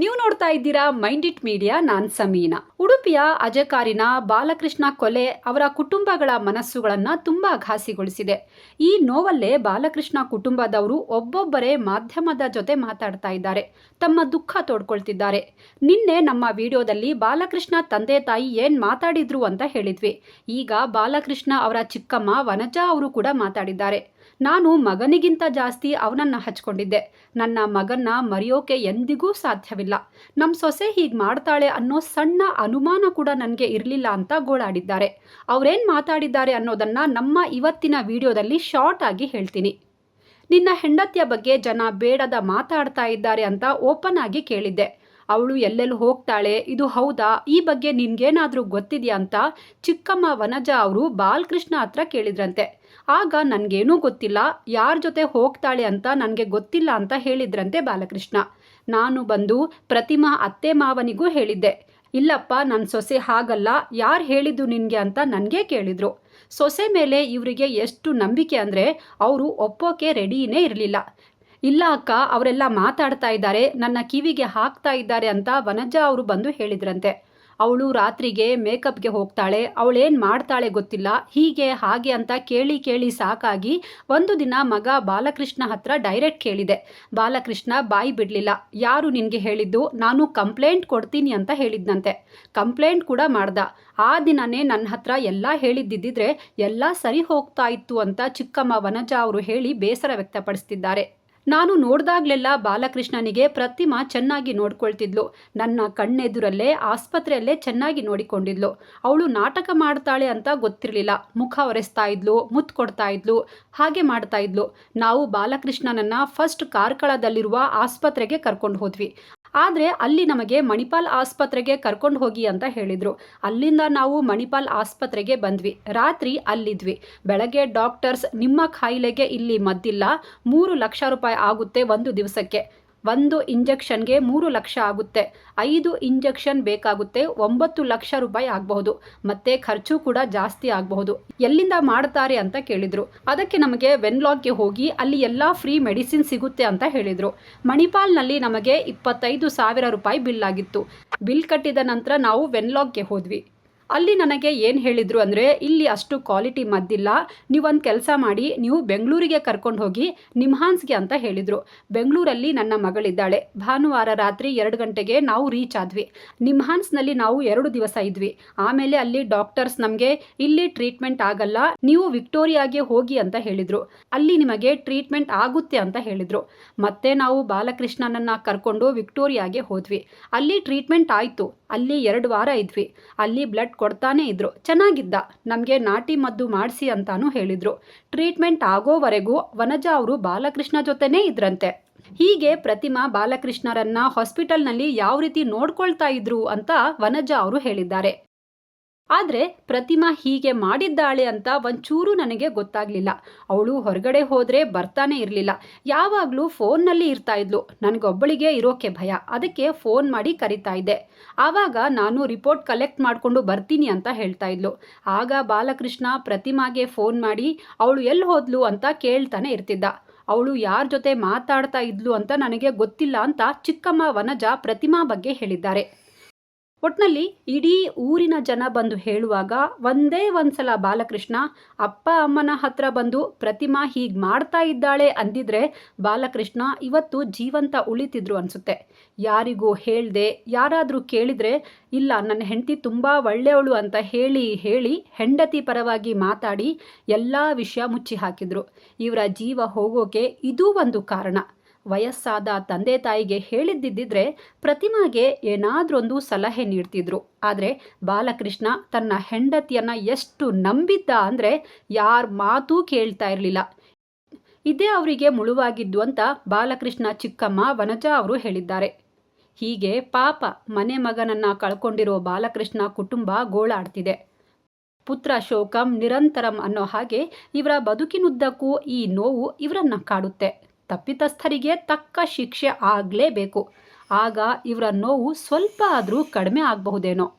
ನೀವು ನೋಡ್ತಾ ಇದ್ದೀರಾ ಮೈಂಡ್ ಇಟ್ ಮೀಡಿಯಾ, ನಾನ್ ಸಮೀನಾ. ಉಡುಪಿಯ ಅಜಕಾರಿನ ಬಾಲಕೃಷ್ಣ ಕೊಲೆ ಅವರ ಕುಟುಂಬಗಳ ಮನಸ್ಸುಗಳನ್ನ ತುಂಬಾ ಘಾಸಿಗೊಳಿಸಿದೆ. ಈ ನೋವಲ್ಲೇ ಬಾಲಕೃಷ್ಣ ಕುಟುಂಬದವರು ಒಬ್ಬೊಬ್ಬರೇ ಮಾಧ್ಯಮದ ಜೊತೆ ಮಾತಾಡ್ತಾ ಇದ್ದಾರೆ. ತಮ್ಮ ದುಃಖ ತೋಡ್ಕೊಳ್ತಿದ್ದಾರೆ. ನಿನ್ನೆ ನಮ್ಮ ವಿಡಿಯೋದಲ್ಲಿ ಬಾಲಕೃಷ್ಣ ತಂದೆ ತಾಯಿ ಏನ್ ಮಾತಾಡಿದ್ರು ಅಂತ ಹೇಳಿದ್ವಿ. ಈಗ ಬಾಲಕೃಷ್ಣ ಅವರ ಚಿಕ್ಕಮ್ಮ ವನಜಾ ಅವರು ಕೂಡ ಮಾತಾಡಿದ್ದಾರೆ. ನಾನು ಮಗನಿಗಿಂತ ಜಾಸ್ತಿ ಅವನನ್ನ ಹಚ್ಕೊಂಡಿದ್ದೆ. ನನ್ನ ಮಗನ್ನ ಮರೆಯೋಕೆ ಎಂದಿಗೂ ಸಾಧ್ಯವಿಲ್ಲ. ನಮ್ಮ ಸೊಸೆ ಹೀಗೆ ಮಾಡ್ತಾಳೆ ಅನ್ನೋ ಸಣ್ಣ ಅನುಮಾನ ಕೂಡ ನನಗೆ ಇರಲಿಲ್ಲ ಅಂತ ಗೋಳಾಡಿದ್ದಾರೆ. ಅವರೇನು ಮಾತಾಡಿದ್ದಾರೆ ಅನ್ನೋದನ್ನು ನಮ್ಮ ಇವತ್ತಿನ ವಿಡಿಯೋದಲ್ಲಿ ಶಾರ್ಟ್ ಆಗಿ ಹೇಳ್ತೀನಿ. ನಿನ್ನ ಹೆಂಡತಿಯ ಬಗ್ಗೆ ಜನ ಬೇಡದ ಮಾತಾಡ್ತಾ ಇದ್ದಾರೆ ಅಂತ ಓಪನ್ ಆಗಿ ಕೇಳಿದ್ದೆ. ಅವಳು ಎಲ್ಲೆಲ್ಲಿ ಹೋಗ್ತಾಳೆ, ಇದು ಹೌದಾ, ಈ ಬಗ್ಗೆ ನಿನ್ಗೇನಾದರೂ ಗೊತ್ತಿದೆಯಾ ಅಂತ ಚಿಕ್ಕಮ್ಮ ವನಜಾ ಅವರು ಬಾಲಕೃಷ್ಣ ಹತ್ರ ಕೇಳಿದ್ರಂತೆ. ಆಗ ನನಗೇನೂ ಗೊತ್ತಿಲ್ಲ, ಯಾರ ಜೊತೆ ಹೋಗ್ತಾಳೆ ಅಂತ ನನಗೆ ಗೊತ್ತಿಲ್ಲ ಅಂತ ಹೇಳಿದ್ರಂತೆ ಬಾಲಕೃಷ್ಣ. ನಾನು ಬಂದು ಪ್ರತಿಮಾ ಅತ್ತೆ ಮಾವನಿಗೂ ಹೇಳಿದ್ದೆ. ಇಲ್ಲಪ್ಪ ನನ್ನ ಸೊಸೆ ಹಾಗಲ್ಲ, ಯಾರು ಹೇಳಿದ್ದು ನಿನಗೆ ಅಂತ ನನಗೆ ಕೇಳಿದರು. ಸೊಸೆ ಮೇಲೆ ಇವರಿಗೆ ಎಷ್ಟು ನಂಬಿಕೆ ಅಂದರೆ ಅವರು ಒಪ್ಪೋಕೆ ರೆಡಿಯೇ ಇರಲಿಲ್ಲ. ಇಲ್ಲ ಅಕ್ಕ, ಅವರೆಲ್ಲ ಮಾತಾಡ್ತಾ ಇದ್ದಾರೆ, ನನ್ನ ಕಿವಿಗೆ ಹಾಕ್ತಾ ಇದ್ದಾರೆ ಅಂತ ವನಜಾ ಅವರು ಬಂದು ಹೇಳಿದ್ರಂತೆ. ಅವಳು ರಾತ್ರಿಗೆ ಮೇಕಪ್ಗೆ ಹೋಗ್ತಾಳೆ, ಅವಳೇನು ಮಾಡ್ತಾಳೆ ಗೊತ್ತಿಲ್ಲ, ಹೀಗೆ, ಹಾಗೆ ಅಂತ ಕೇಳಿ ಕೇಳಿ ಸಾಕಾಗಿ ಒಂದು ದಿನ ಮಗ ಬಾಲಕೃಷ್ಣ ಹತ್ರ ಡೈರೆಕ್ಟ್ ಕೇಳಿದೆ. ಬಾಲಕೃಷ್ಣ, ಬಾಯಿ ಬಿಡಲಿಲ್ಲ, ಯಾರು ನಿನಗೆ ಹೇಳಿದ್ದು? ನಾನು ಕಂಪ್ಲೇಂಟ್ ಕೊಡ್ತೀನಿ ಅಂತ ಹೇಳಿದ್ನಂತೆ. ಕಂಪ್ಲೇಂಟ್ ಕೂಡ ಮಾಡ್ದ. ಆ ದಿನನೇ ನನ್ನ ಹತ್ರ ಎಲ್ಲ ಹೇಳಿದ್ದಿದ್ದರೆ ಎಲ್ಲ ಸರಿ ಹೋಗ್ತಾ ಇತ್ತು ಅಂತ ಚಿಕ್ಕಮ್ಮ ವನಜಾ ಅವರು ಹೇಳಿ ಬೇಸರ ವ್ಯಕ್ತಪಡಿಸ್ತಿದ್ದಾರೆ. ನಾನು ನೋಡ್ದಾಗ್ಲೆಲ್ಲ ಬಾಲಕೃಷ್ಣನಿಗೆ ಪ್ರತಿಮಾ ಚೆನ್ನಾಗಿ ನೋಡ್ಕೊಳ್ತಿದ್ಲು. ನನ್ನ ಕಣ್ಣೆದುರಲ್ಲೇ, ಆಸ್ಪತ್ರೆಯಲ್ಲೇ ಚೆನ್ನಾಗಿ ನೋಡಿಕೊಂಡಿದ್ಲು. ಅವಳು ನಾಟಕ ಮಾಡ್ತಾಳೆ ಅಂತ ಗೊತ್ತಿರಲಿಲ್ಲ. ಮುಖ ಒರೆಸ್ತಾ ಇದ್ಲು ಮುತ್ತು ಕೊಡ್ತಾ ಇದ್ಲು, ಹಾಗೆ ಮಾಡ್ತಾ ಇದ್ಲು. ನಾವು ಬಾಲಕೃಷ್ಣನನ್ನ ಫಸ್ಟ್ ಕಾರ್ಕಳದಲ್ಲಿರುವ ಆಸ್ಪತ್ರೆಗೆ ಕರ್ಕೊಂಡು ಹೋದ್ವಿ. ಆದರೆ ಅಲ್ಲಿ ನಮಗೆ ಮಣಿಪಾಲ್ ಆಸ್ಪತ್ರೆಗೆ ಕರ್ಕೊಂಡು ಹೋಗಿ ಅಂತ ಹೇಳಿದರು. ಅಲ್ಲಿಂದ ನಾವು ಮಣಿಪಾಲ್ ಆಸ್ಪತ್ರೆಗೆ ಬಂದ್ವಿ. ರಾತ್ರಿ ಅಲ್ಲಿದ್ವಿ. ಬೆಳಗ್ಗೆ ಡಾಕ್ಟರ್ಸ್ ನಿಮ್ಮ ಖಾಯಿಲೆಗೆ ಇಲ್ಲಿ ಮದ್ದಿಲ್ಲ. ಮೂರು ಲಕ್ಷ ರೂಪಾಯಿ ಆಗುತ್ತೆ ಒಂದು ದಿವಸಕ್ಕೆ. ಒಂದು ಇಂಜೆಕ್ಷನ್ಗೆ ಮೂರು ಲಕ್ಷ ಆಗುತ್ತೆ. ಐದು ಇಂಜೆಕ್ಷನ್ ಬೇಕಾಗುತ್ತೆ. ಒಂಬತ್ತು ಲಕ್ಷ ರೂಪಾಯಿ ಆಗಬಹುದು. ಮತ್ತೆ ಖರ್ಚು ಕೂಡ ಜಾಸ್ತಿ ಆಗಬಹುದು. ಎಲ್ಲಿಂದ ಮಾಡ್ತಾರೆ ಅಂತ ಕೇಳಿದ್ರು. ಅದಕ್ಕೆ ನಮಗೆ ವೆನ್ಲಾಗ್ಗೆ ಹೋಗಿ ಅಲ್ಲಿ ಎಲ್ಲ ಫ್ರೀ ಮೆಡಿಸಿನ್ ಸಿಗುತ್ತೆ ಅಂತ ಹೇಳಿದ್ರು. ಮಣಿಪಾಲ್ನಲ್ಲಿ ನಮಗೆ ಇಪ್ಪತ್ತೈದು ಸಾವಿರ ರೂಪಾಯಿ ಬಿಲ್ ಆಗಿತ್ತು. ಬಿಲ್ ಕಟ್ಟಿದ ನಂತರ ನಾವು ವೆನ್ಲಾಗ್ಗೆ ಹೋದ್ವಿ. ಅಲ್ಲಿ ನನಗೆ ಏನು ಹೇಳಿದರು ಅಂದರೆ, ಇಲ್ಲಿ ಅಷ್ಟು ಕ್ವಾಲಿಟಿ ಮದ್ದಿಲ್ಲ, ನೀವೊಂದು ಕೆಲಸ ಮಾಡಿ, ನೀವು ಬೆಂಗಳೂರಿಗೆ ಕರ್ಕೊಂಡು ಹೋಗಿ ನಿಮ್ಹಾನ್ಸ್ಗೆ ಅಂತ ಹೇಳಿದರು. ಬೆಂಗಳೂರಲ್ಲಿ ನನ್ನ ಮಗಳಿದ್ದಾಳೆ. ಭಾನುವಾರ ರಾತ್ರಿ ಎರಡು ಗಂಟೆಗೆ ನಾವು ರೀಚ್ ಆದ್ವಿ. ನಿಮ್ಹಾನ್ಸ್ನಲ್ಲಿ ನಾವು ಎರಡು ದಿವಸ ಇದ್ವಿ. ಆಮೇಲೆ ಅಲ್ಲಿ ಡಾಕ್ಟರ್ಸ್ ನಮಗೆ, ಇಲ್ಲಿ ಟ್ರೀಟ್ಮೆಂಟ್ ಆಗಲ್ಲ, ನೀವು ವಿಕ್ಟೋರಿಯಾಗೆ ಹೋಗಿ ಅಂತ ಹೇಳಿದರು. ಅಲ್ಲಿ ನಿಮಗೆ ಟ್ರೀಟ್ಮೆಂಟ್ ಆಗುತ್ತೆ ಅಂತ ಹೇಳಿದರು. ಮತ್ತೆ ನಾವು ಬಾಲಕೃಷ್ಣನನ್ನು ಕರ್ಕೊಂಡು ವಿಕ್ಟೋರಿಯಾಗೆ ಹೋದ್ವಿ. ಅಲ್ಲಿ ಟ್ರೀಟ್ಮೆಂಟ್ ಆಯಿತು. ಅಲ್ಲಿ ಎರಡು ವಾರ ಇದ್ವಿ. ಅಲ್ಲಿ ಬ್ಲಡ್ ಕೊಡ್ತಾನೆ ಇದ್ರು. ಚೆನ್ನಾಗಿದ್ದ. ನಮಗೆ ನಾಟಿ ಮದ್ದು ಮಾಡಿಸಿ ಅಂತಾನೂ ಹೇಳಿದರು. ಟ್ರೀಟ್ಮೆಂಟ್ ಆಗೋವರೆಗೂ ವನಜಾ ಅವರು ಬಾಲಕೃಷ್ಣ ಜೊತೆನೇ ಇದ್ರಂತೆ. ಹೀಗೆ ಪ್ರತಿಮಾ ಬಾಲಕೃಷ್ಣರನ್ನ ಹಾಸ್ಪಿಟಲ್ನಲ್ಲಿ ಯಾವ ರೀತಿ ನೋಡ್ಕೊಳ್ತಾ ಇದ್ರು ಅಂತ ವನಜಾ ಅವರು ಹೇಳಿದ್ದಾರೆ. ಆದರೆ ಪ್ರತಿಮಾ ಹೀಗೆ ಮಾಡಿದ್ದಾಳೆ ಅಂತ ಒಂಚೂರು ನನಗೆ ಗೊತ್ತಾಗಲಿಲ್ಲ. ಅವಳು ಹೊರಗಡೆ ಹೋದರೆ ಬರ್ತಾನೆ ಇರಲಿಲ್ಲ. ಯಾವಾಗಲೂ ಫೋನ್ನಲ್ಲಿ ಇರ್ತಾ ಇದ್ಲು. ನನಗೊಬ್ಬಳಿಗೆ ಇರೋಕೆ ಭಯ. ಅದಕ್ಕೆ ಫೋನ್ ಮಾಡಿ ಕರಿತಾ ಇದ್ದೆ. ಆವಾಗ ನಾನು ರಿಪೋರ್ಟ್ ಕಲೆಕ್ಟ್ ಮಾಡಿಕೊಂಡು ಬರ್ತೀನಿ ಅಂತ ಹೇಳ್ತಾ ಇದ್ಲು. ಆಗ ಬಾಲಕೃಷ್ಣ ಪ್ರತಿಮಾಗೆ ಫೋನ್ ಮಾಡಿ, ಅವಳು ಎಲ್ಲಿ ಹೋದ್ಲು? ಅಂತ ಕೇಳ್ತಾನೆ ಇರ್ತಿದ್ದ. ಅವಳು ಯಾರ ಜೊತೆ ಮಾತಾಡ್ತಾ ಇದ್ಲು ಅಂತ ನನಗೆ ಗೊತ್ತಿಲ್ಲ ಅಂತ ಚಿಕ್ಕಮ್ಮ ವನಜ ಪ್ರತಿಮಾ ಬಗ್ಗೆ ಹೇಳಿದ್ದಾರೆ. ಒಟ್ನಲ್ಲಿ ಇಡೀ ಊರಿನ ಜನ ಬಂದು ಹೇಳುವಾಗ ಒಂದೇ ಒಂದ್ಸಲ ಬಾಲಕೃಷ್ಣ, ಅಪ್ಪ, ಅಮ್ಮನ ಹತ್ರ ಬಂದು ಪ್ರತಿಮಾ ಹೀಗೆ ಮಾಡ್ತಾ ಇದ್ದಾಳೆ ಅಂದಿದ್ರೆ ಬಾಲಕೃಷ್ಣ ಇವತ್ತು ಜೀವಂತ ಉಳಿತಿದ್ರು ಅನ್ಸುತ್ತೆ. ಯಾರಿಗೂ ಹೇಳ್ದೆ, ಯಾರಾದರೂ ಕೇಳಿದರೆ, ಇಲ್ಲ, ನನ್ನ ಹೆಂಡತಿ ತುಂಬ ಒಳ್ಳೆಯವಳು ಅಂತ ಹೇಳಿ ಹೇಳಿ ಹೆಂಡತಿ ಪರವಾಗಿ ಮಾತಾಡಿ ಎಲ್ಲ ವಿಷಯ ಮುಚ್ಚಿ ಹಾಕಿದ್ರು ಇವರ ಜೀವ ಹೋಗೋಕೆ ಇದೂ ಒಂದು ಕಾರಣ. ವಯಸ್ಸಾದ ತಂದೆ ತಾಯಿಗೆ ಹೇಳಿದ್ದಿದ್ದರೆ ಪ್ರತಿಮಾಗೆ ಏನಾದರೊಂದು ಸಲಹೆ ನೀಡ್ತಿದ್ರು. ಆದರೆ ಬಾಲಕೃಷ್ಣ ತನ್ನ ಹೆಂಡತಿಯನ್ನು ಎಷ್ಟು ನಂಬಿದ್ದ ಅಂದರೆ ಯಾರ ಮಾತೂ ಕೇಳ್ತಾ ಇರಲಿಲ್ಲ. ಇದೇ ಅವರಿಗೆ ಮುಳುವಾಗಿದ್ದು ಅಂತ ಬಾಲಕೃಷ್ಣ ಚಿಕ್ಕಮ್ಮ ವನಜಾ ಅವರು ಹೇಳಿದ್ದಾರೆ. ಹೀಗೆ ಪಾಪ ಮನೆ ಮಗನನ್ನು ಕಳ್ಕೊಂಡಿರೋ ಬಾಲಕೃಷ್ಣ ಕುಟುಂಬ ಗೋಳಾಡ್ತಿದೆ. ಪುತ್ರ ಶೋಕಂ ನಿರಂತರಂ ಅನ್ನೋ ಹಾಗೆ ಇವರ ಬದುಕಿನುದ್ದಕ್ಕೂ ಈ ನೋವು ಇವರನ್ನ ಕಾಡುತ್ತೆ. ತಪ್ಪಿತಸ್ಥರಿಗೆ ತಕ್ಕ ಶಿಕ್ಷೆ ಆಗಲೇಬೇಕು. ಆಗ ಇವರ ನೋವು ಸ್ವಲ್ಪ ಆದರೂ ಕಡಿಮೆ ಆಗಬಹುದೇನೋ.